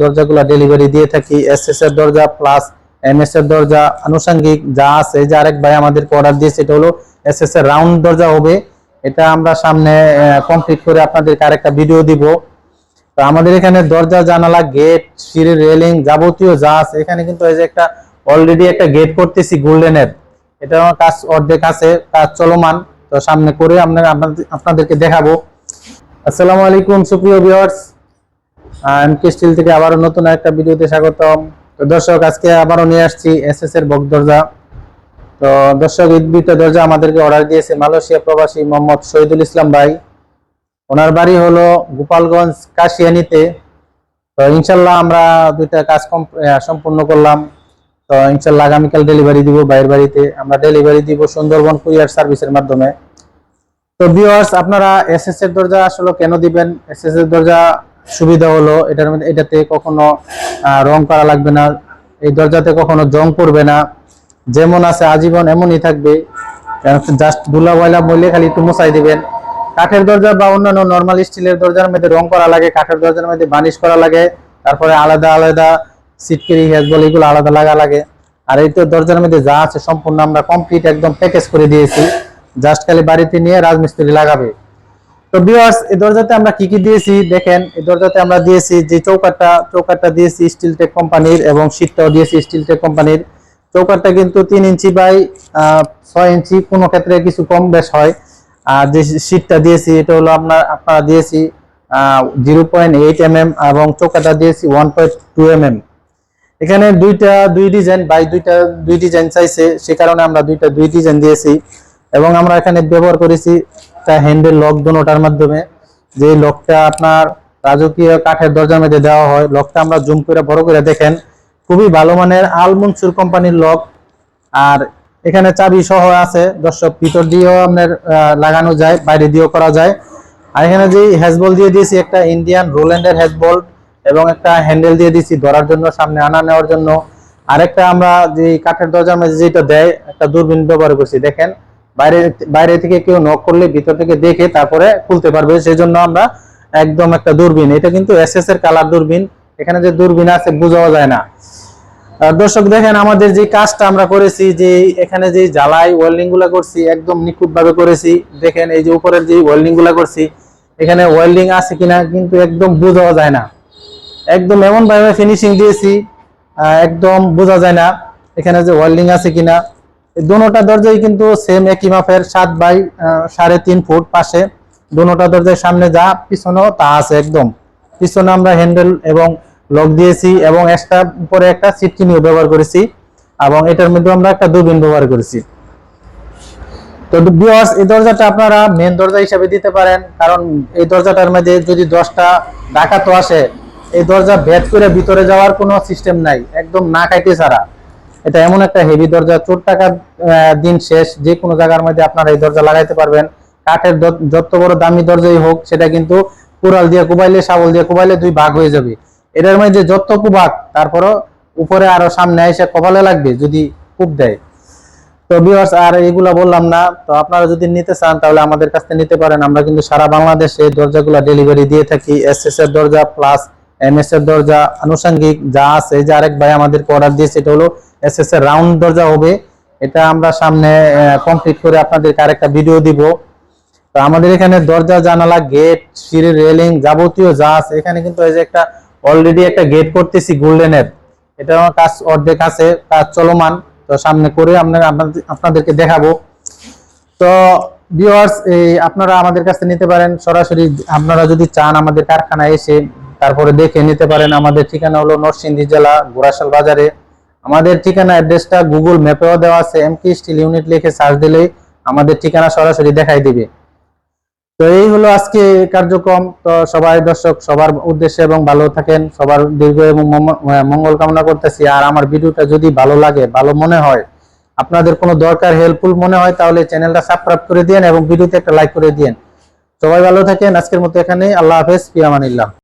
দরজাগুলো ডেলিভারি দিয়ে থাকি এস এর দরজা প্লাস এম এস এর দরজা। আনুষঙ্গিক যা আছে যে আরেক ভাই আমাদেরকে অর্ডার দিয়েছে, এটা হলো এস এস এর রাউন্ড দরজা হবে। এটা আমরা সামনে কমপ্লিট করে আপনাদেরকে আরেকটা ভিডিও দিব। তো আমাদের এখানে দরজা, জানালা গেট সিঁড়ি রেলিং যাবতীয় যা আছে, এখানে কিন্তু এই যে একটা অলরেডি একটা গেট করতেছি গোল্ডেনের। এটা কাজ, অর্ধেক আছে, কাজ চলমান। তো সামনে করে আপনাদের- আপনাদেরকে দেখাবো। আসসালামু আলাইকুম, সুপ্রিয় ভিউয়ার্স এম কে স্টিল থেকে আবারও নতুন একটা ভিডিওতে স্বাগতম। তো দর্শক, আজকে আবারও নিয়ে আসছি এস এস এর বক দরজা। তো দর্শক ঈদবিত দরজা আমাদেরকে অর্ডার দিয়েছে মালয়েশিয়া প্রবাসী মোহাম্মদ শহীদুল ইসলাম ভাই। ওনার বাড়ি হলো গোপালগঞ্জ কাশিয়ানিতে। তো ইনশাল্লাহ আমরা দুইটা কাজ সম্পূর্ণ করলাম। তো ইনশাল্লাহ আগামীকাল ডেলিভারি দিব বাইরের বাড়িতে। আমরা ডেলিভারি দিব সুন্দরবন কুরিয়ার সার্ভিসের মাধ্যমে। তো ভিউয়ার্স আপনারা এসএস এর দরজা আসলে কেন দিবেন? এসএস এর দরজা সুবিধা হলো এটার মধ্যে, এটাতে কখনো রং করা লাগবে না, এই দরজাতে কখনো জং পড়বে না। যেমন আছে, আজীবন এমনই থাকবে। জাস্ট ধুলা ময়লা মইলে খালি একটু মোছাই দিবেন। কাঠের দরজা বা অন্যান্য নর্মাল স্টিলের দরজার মধ্যে রং করা লাগে, কাঠের দরজার মধ্যে বানিশ করা লাগে। তারপরে আলাদা আলাদা সিটকেরি হেজবল এগুলো আলাদা লাগা লাগে। আর এই তো দরজার মধ্যে যা আছে, সম্পূর্ণ আমরা কমপ্লিট একদম প্যাকেজ করে দিয়েছি। জাস্ট খালি বাড়িতে নিয়ে রাজমিস্ত্রি লাগাবে। তো ভিউয়ার্স এই দরজাতে আমরা কি কি দিয়েছি? দেখেন, এই দরজাতে আমরা দিয়েছি যে চৌকাটটা চৌকাটটা দিয়েছি স্টিল টেক কোম্পানির এবং শীতটাও দিয়েছি স্টিল টেক কোম্পানির চৌকাটটা কিন্তু তিন ইঞ্চি বাই ছয় ইঞ্চি, কোনো ক্ষেত্রে কিছু কম বেশ হয়। আর যে শীটটা দিয়েছি, এটা হলো আপনার, আপনারা দিয়েছি zero point eight M M এবং চৌকাটা দিয়েছি one point two M M এখানে দুইটা, দুই ডিজাইন বাই দুইটা, দুই ডিজাইন চাইছে, সে কারণে আমরা দুইটা, দুই ডিজাইন দিয়েছি। এবং আমরা এখানে ব্যবহার করেছি একটা হ্যান্ডেল লক দোনোটার মাধ্যমে যে লকটা আপনার রাজকীয় কাঠের দরজার মধ্যে দেওয়া হয় লকটা আমরা জুম করে বড় করে দেখেন, খুবই ভালো মানের আলমনসুর কোম্পানির লক আর এখানে চাবি সহ আছে, দর্শক, ভিতর দিয়েও আপনার লাগানো যায়, বাইরে দিয়েও করা যায়। আর এখানে যে হ্যাজবল দিয়ে দিয়েছি, একটা ইন্ডিয়ান রোল্যান্ডের হ্যাজবল এবং একটা হ্যান্ডেল দিয়ে দিয়েছি ধরার জন্য, সামনে আনা নেওয়ার জন্য। আরেকটা আমরা যে কাঠের দরজার মধ্যে যেটা দেয়, একটা দূরবীন ব্যবহার করছি, দেখেন। বাইরে বাইরে থেকে কেউ নক করলে ভিতর থেকে দেখে তারপরে খুলতে পারবে। সেই জন্য আমরা একদম একটা দূরবীন। এটা কিন্তু এস এস এর কালার দূরবীন। এখানে যে দূরবীন আছে, বোঝাও যায় না। দর্শক, দেখেন আমাদের যে কাজটা আমরা করেছি, যে এখানে যে জ্বালাই ওয়েল্ডিংগুলা করছি, একদম নিখুঁত ভাবে করেছি। দেখেন এই যে উপরের যে ওয়েল্ডিংগুলা করছি, এখানে ওয়েল্ডিং আছে কিনা কিন্তু একদম বোঝাও যায় না। একদম এমন ভাবে ফিনিশিং দিয়েছি একদম বোঝা যায় না এখানে যে ওয়েল্ডিং আছে কিনা। দোনোটা দরজাই কিন্তু সেম একই মাপের, সাত বাই সাড়ে তিন ফুট পাশে। দোনোটা দরজার সামনে যা, পিছনেও তা আছে একদম। পিছনে আমরা হ্যান্ডেল এবং লক দিয়েছি এবং এক্সট্রা উপরে একটা সিটকিনিও ব্যবহার করেছি এবং এটার মধ্যে আমরা একটা দূরবীন ব্যবহার করেছি। তো ভিউয়ার্স এই দরজাটা আপনারা মেন দরজা হিসেবে দিতে পারেন, কারণ এই দরজাটার মধ্যে যদি দশটা ডাকাতো আসে, এই দরজা ভেদ করে ভিতরে যাওয়ার কোনো সিস্টেম নাই, একদম না খাইতে ছাড়া। এটা এমন একটা হেভি দরজা, চোর টাকার দিন শেষ, যে কোনো জায়গার মধ্যে আপনারা এই দরজা লাগাইতে পারবেন। কাঠের যত বড় দামি দরজাই হোক, সেটা কিন্তু কুড়াল দিয়ে কুবাইলে, শাবল দিয়ে কুবাইলে দুই ভাগ হয়ে যাবে। এটার মধ্যে যত কুবাক, তারপরও উপরে আরও সামনে এসে কপালে লাগবে যদি কূপ দেয়। তো ভিউয়ার্স আর এগুলা বললাম না, তো আপনারা যদি নিতে চান, তাহলে আমাদের কাছ থেকে নিতে পারেন। আমরা কিন্তু সারা বাংলাদেশে দরজাগুলো ডেলিভারি দিয়ে থাকি। এস এস এর দরজা প্লাস এম এস এর দরজা, আনুষঙ্গিক যা আছে যে আরেক ভাই আমাদেরকে অর্ডার দিয়েছে, এটা হলো এস এর রাউন্ড দরজা হবে। এটা আমরা সামনে কমপ্লিট করে আপনাদেরকে আরেকটা ভিডিও দিব। তো আমাদের এখানে দরজা, জানালা গেট সিঁড়ি রেলিং যাবতীয় যা আছে, এখানে কিন্তু এই যে একটা অলরেডি একটা গেট করতেছি গোল্ডেনের এটা আমার কাজ অর্ধেক আছে, কাজ চলমান। তো সামনে করে আমরা আপনাদের- আপনাদেরকে দেখাবো। তো ভিউয়ার্স এই আপনারা আমাদের কাছে নিতে পারেন। সরাসরি আপনারা যদি চান আমাদের কারখানায় এসে, তারপরে দেখে নিতে পারেন। আমাদের ঠিকানা হলো নরসিংদী জেলা গোরাশাল বাজারে। আমাদের ঠিকানা অ্যাড্রেসটা গুগল ম্যাপেও দেওয়া আছে। এমকে স্টিল ইউনিট লিখে সার্চ দিলেই আমাদের ঠিকানা সরাসরি দেখাই দিবে। তো এই হলো আজকে কার্যক্রম। তো সবাই দর্শক, সবার উদ্দেশ্যে এবং ভালো থাকেন। সবার দীর্ঘ এবং মঙ্গল কামনা করতেছি। আর আমার ভিডিওটা যদি ভালো লাগে, ভালো মনে হয়, আপনাদের কোনো দরকার হেল্পফুল মনে হয়, তাহলে চ্যানেলটা সাবস্ক্রাইব করে দিন এবং ভিডিওতে একটা লাইক করে দিন সবাই ভালো থাকেন। আজকের মতো এখানেই। আল্লাহ হাফেজ। ফিয়ামানিল্লাহ।